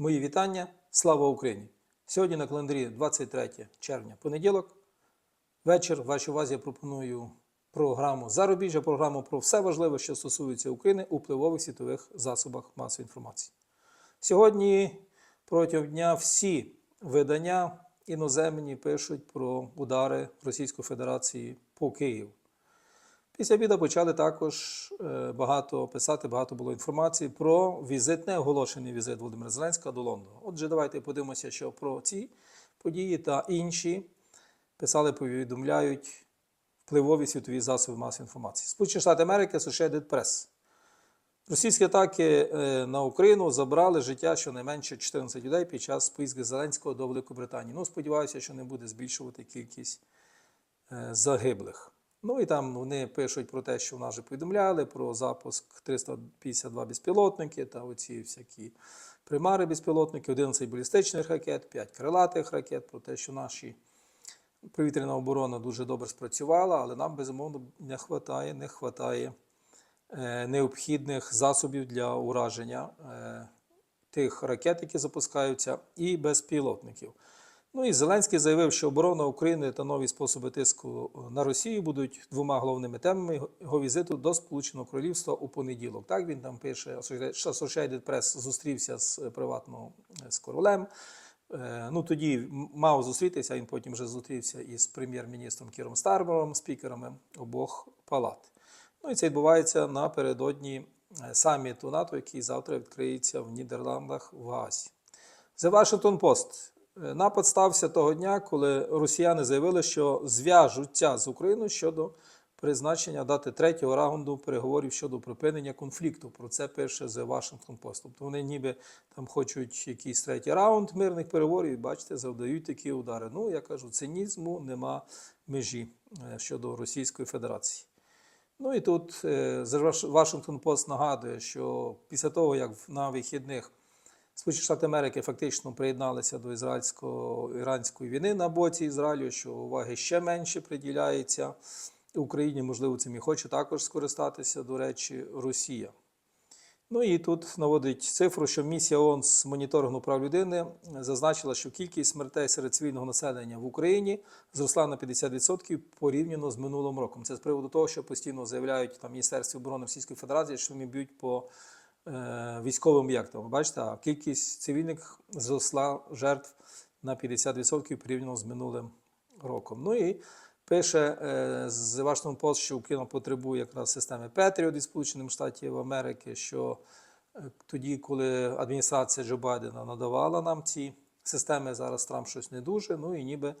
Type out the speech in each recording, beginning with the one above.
Мої вітання. Слава Україні! Сьогодні на календарі 23 червня, понеділок. Вечір. Вашій увазі я пропоную програму Зарубіжжя, програму про все важливе, що стосується України у впливових світових засобах масової інформації. Сьогодні протягом дня всі видання іноземні пишуть про удари Російської Федерації по Києву. Після обіду почали також е, багато писати, багато було інформації про візит, не оголошений візит Володимира Зеленського до Лондона. Отже, давайте подивимося, що про ці події та інші писали, повідомляють впливові світові засоби масової інформації. Сполучені Штати Америки, Associated Press. Російські атаки е, на Україну забрали життя щонайменше 14 людей під час поїздки Зеленського до Великої Британії. Ну, сподіваюся, що не буде збільшувати кількість е, загиблих. Ну і там вони пишуть про те, що в нас вже повідомляли про запуск 352 безпілотники та оці всякі примари безпілотники, 11 балістичних ракет, 5 крилатих ракет, про те, що наші повітряна оборона дуже добре спрацювала, але нам безумовно не вистачає, не е, необхідних засобів для ураження е, тих ракет, які запускаються, і безпілотників. Ну і Зеленський заявив, що оборона України та нові способи тиску на Росію будуть двома головними темами його візиту до Сполученого Королівства у понеділок. Так він там пише, Associated Press зустрівся з приватно з королем. Е, Ну тоді мав зустрітися. Він потім вже зустрівся із прем'єр-міністром Кіром Стармером, спікерами обох палат. Ну і це відбувається напередодні е, саміту НАТО, який завтра відкриється в Нідерландах в Гаазі. The Washington Post. Е, Напад стався того дня, коли росіяни заявили, що зв'яжуться з Україною щодо призначення дати третього раунду переговорів щодо припинення конфлікту. Про це пише The Washington Post. Тобто вони ніби там хочуть якийсь третій раунд мирних переговорів, бачите, завдають такі удари. Ну, я кажу, цинізму нема межі е, щодо Російської Федерації. Ну і тут е, The Washington Post нагадує, що після того, як на вихідних Сполучені Штати Америки фактично приєдналися до ізраїльсько-іранської війни на боці Ізраїлю, що уваги ще менше приділяється Україні. Можливо, цим і хоче також скористатися, до речі, Росія. Ну і тут наводить цифру, що місія ООН з моніторингу прав людини зазначила, що кількість смертей серед цивільного населення в Україні зросла на 50% порівняно з минулим роком. Це з приводу того, що постійно заявляють там Міністерство оборони Російської Федерації, що вони б'ють по військовим об'єктам. Бачите, кількість цивільних зросла жертв на 50% порівняно з минулим роком. Ну і пише е, з Washington Post, що Україна потребує якраз системи Patriot від Сполучених Штатів Америки, що е, тоді, коли адміністрація Джо Байдена надавала нам ці системи, зараз Трамп щось не дуже. Ну і ніби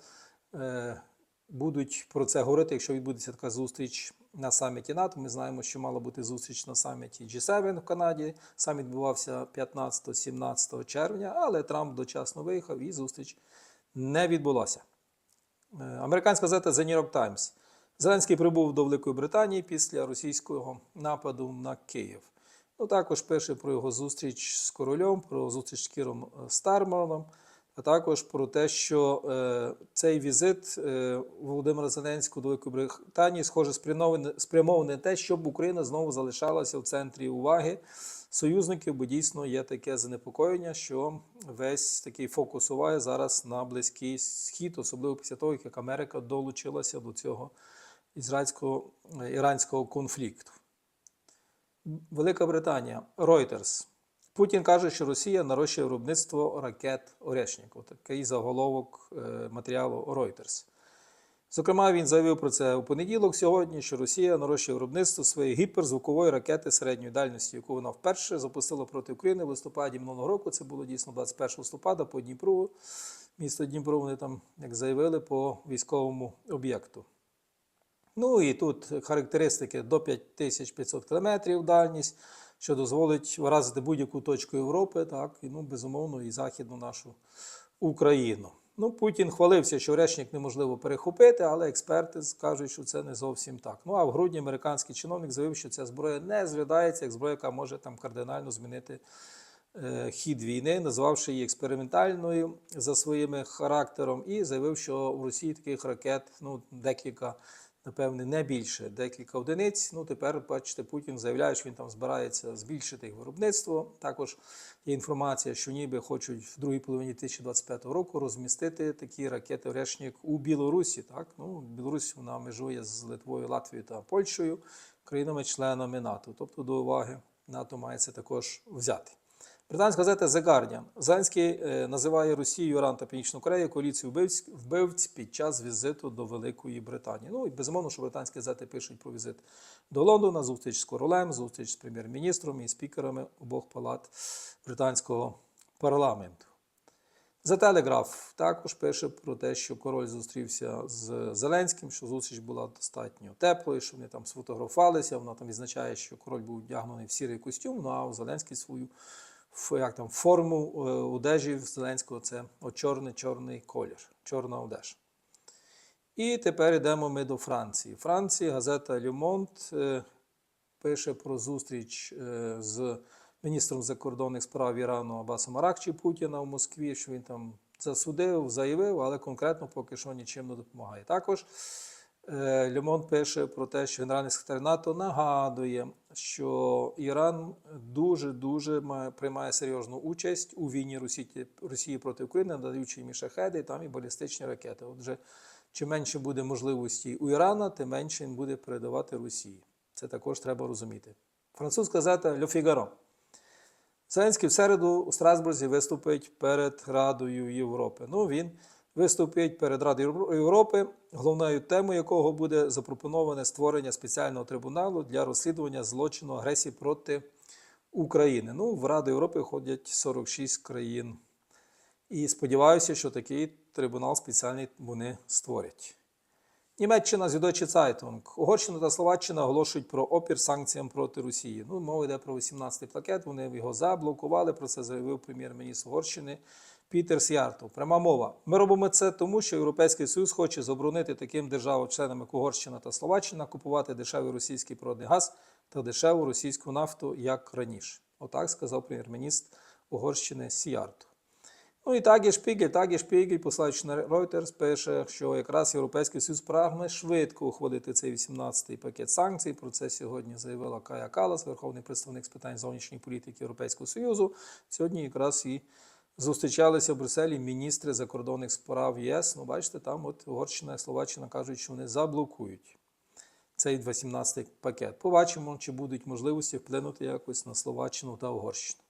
е, будуть про це говорити, якщо відбудеться така зустріч на саміті НАТО. Ми знаємо, що мала бути зустріч на саміті G7 в Канаді. Саміт відбувався 15-17 червня, але Трамп дочасно виїхав і зустріч не відбулася. Е, Американська газета The New York Times. Зеленський прибув до Великої Британії після російського нападу на Київ. Ну, також пише про його зустріч з королем, про зустріч з Кіром Стармером, а також про те, що е, цей візит е, Володимира Зеленського до Великої Британії, схоже, спрямований, на те, щоб Україна знову залишалася в центрі уваги союзників, бо дійсно є таке занепокоєння, що весь такий фокус уваги зараз на Близький Схід, особливо після того, як Америка долучилася до цього ізраїльсько-іранського конфлікту. Велика Британія, Reuters. Путін каже, що Росія нарощує виробництво ракет Орешніков. Такий заголовок е, матеріалу Reuters. Зокрема, він заявив про це у понеділок сьогодні, що Росія нарощує виробництво своєї гіперзвукової ракети середньої дальності, яку вона вперше запустила проти України в листопаді минулого року. Це було дійсно 21 листопада по Дніпру. Місто Дніпро вони там, як заявили, по військовому об'єкту. Ну і тут характеристики до 5500 км дальність, що дозволить вразити будь-яку точку Європи, так, і ну, безумовно, і західну нашу Україну. Ну, Путін хвалився, що Решник неможливо перехопити, але експерти скажуть, що це не зовсім так. Ну а в грудні американський чиновник заявив, що ця зброя не зглядається як зброя, яка може там кардинально змінити е, хід війни, назвавши її експериментальною за своїм характером, і заявив, що в Росії таких ракет ну, декілька напевне, не більше декілька одиниць. Ну, тепер, бачите, Путін заявляє, що він там збирається збільшити їх виробництво. Також є інформація, що ніби хочуть в другій половині 2025 року розмістити такі ракети Решнік у Білорусі. Так? Ну, Білорусь вона межує з Литвою, Латвією та Польщею, країнами-членами НАТО. Тобто до уваги НАТО має це також взяти. Британська газета The Guardian. Зеленський е, називає Росію, Іран та Північну Корею коаліцію вбивць, вбивць під час візиту до Великої Британії. Ну і безумовно, що британські газети пишуть про візит до Лондона, зустріч з королем, зустріч з прем'єр-міністром і спікерами обох палат британського парламенту. The Telegraph також пише про те, що король зустрівся з Зеленським, що зустріч була достатньо теплою, що вони там сфотографувалися. Вона там відзначає, що король був вдягнений в сірий костюм, ну а Зеленський свою як там, форму е, одежі Зеленського це чорний чорний колір, чорна одежа. І тепер йдемо ми до Франції. Франції газета Monde е, пише про зустріч е, з міністром закордонних справ Ірану Абасом Аракчі Путіна в Москві, що він там засудив, заявив, але конкретно поки що нічим не допомагає. Також е, Лемон пише про те, що генеральний секретар НАТО нагадує, що Іран дуже дуже приймає серйозну участь у війні Росії, Росії проти України, надаючи їм і шахеди, там і балістичні ракети. Отже, чим менше буде можливості у Ірана, тим менше він буде передавати Росії. Це також треба розуміти. Французька газета Le Figaro. Зеленський в середу у Страсбурзі виступить перед Радою Європи. Ну, він виступить перед Радою Європи, головною темою якого буде запропоноване створення спеціального трибуналу для розслідування злочину агресії проти України. Ну, в Раду Європи входять 46 країн. І сподіваюся, що такий трибунал спеціальний вони створять. Німеччина Зюдочі Цайтунг. Угорщина та Словаччина оголошують про опір санкціям проти Росії. Ну, мова йде про 18-й пакет. Вони його заблокували. Про це заявив прем'єр-міністр Угорщини Пітер Сяртов. Пряма мова. Ми робимо це тому, що Європейський Союз хоче заборонити таким державам-членам, як Угорщина та Словаччина, купувати дешевий російський природний газ та дешеву російську нафту, як раніше. Отак сказав прем'єр-міністр Угорщини Сіяртов. Ну і так і Шпігель, так і Шпігель, посилаючи на Reuters, пише, що якраз Європейський Союз прагне швидко ухвалити цей 18-й пакет санкцій. Про це сьогодні заявила Кая Калас, верховний представник з питань зовнішньої політики Європейського Союзу. Сьогодні якраз і зустрічалися в Брюсселі міністри закордонних справ ЄС. Ну, бачите, там от Угорщина і Словаччина кажуть, що вони заблокують цей 18-й пакет. Побачимо, чи будуть можливості вплинути якось на Словаччину та Угорщину.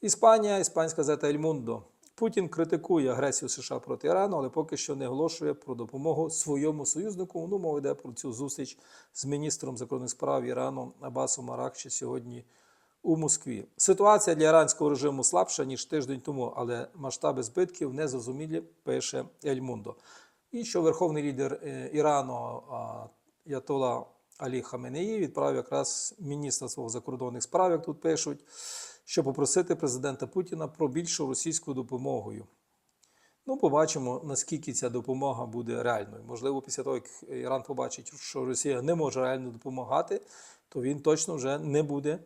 Іспанія, іспанська газета «Ель Мундо». Путін критикує агресію США проти Ірану, але поки що не оголошує про допомогу своєму союзнику. Ну, мова йде про цю зустріч з міністром закордонних справ Ірану Абасом Аракчі сьогодні у Москві. Ситуація для іранського режиму слабша ніж тиждень тому, але масштаби збитків незрозумілі, пише Ель Мундо. І що верховний лідер е, Ірану Ятола Алі Хаменеї відправив якраз міністра свого закордонних справ, як тут пишуть, щоб попросити президента Путіна про більшу російську допомогою. Ну, побачимо, наскільки ця допомога буде реальною. Можливо, після того, як Іран побачить, що Росія не може реально допомагати, то він точно вже не буде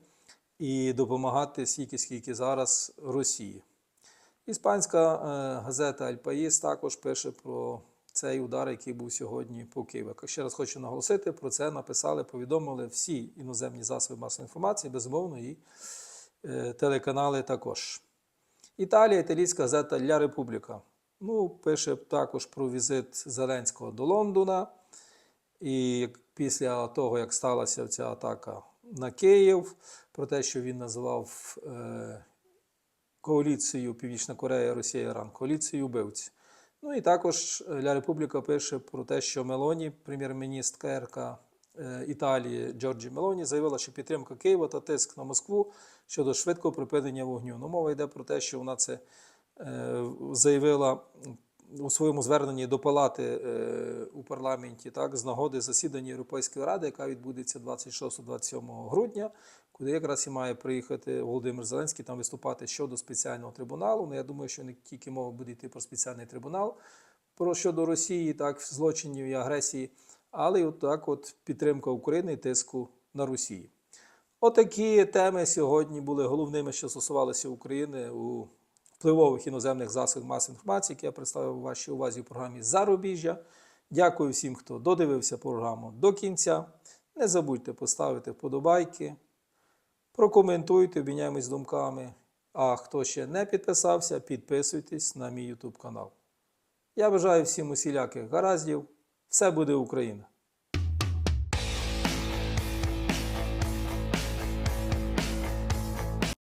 і допомагати стільки, скільки зараз Росії. Іспанська е, газета Аль Паїс також пише про цей удар, який був сьогодні по Києву. Ще раз хочу наголосити, про це написали, повідомили всі іноземні засоби масової інформації, безумовно, і е, телеканали також. Італія, італійська газета Ля Републіка. Ну, пише також про візит Зеленського до Лондона. І після того, як сталася ця атака на Київ, про те, що він називав е, коаліцію Північна Корея, Росія, Іран, коаліцію вбивців. Ну і також Ля Републіка пише про те, що Мелоні, прем'єр-міністр КРК е, Італії Джорджі Мелоні, заявила, що підтримка Києва та тиск на Москву щодо швидкого припинення вогню. Ну, мова йде про те, що вона це е, заявила у своєму зверненні до палати е, у парламенті так, з нагоди засідання Європейської ради, яка відбудеться 26-27 грудня, куди якраз і має приїхати Володимир Зеленський там виступати щодо спеціального трибуналу. Ну, я думаю, що не тільки мова буде йти про спеціальний трибунал про щодо Росії, так, злочинів і агресії, але й от так от підтримка України і тиску на Росії. Отакі теми сьогодні були головними, що стосувалися України у впливових іноземних засобах масової інформації, які я представив вашій увазі в програмі Зарубіжжя. Дякую всім, хто додивився програму до кінця. Не забудьте поставити вподобайки, прокоментуйте, обміняємось думками. А хто ще не підписався, підписуйтесь на мій YouTube канал. Я бажаю всім усіляких гараздів. Все буде Україна!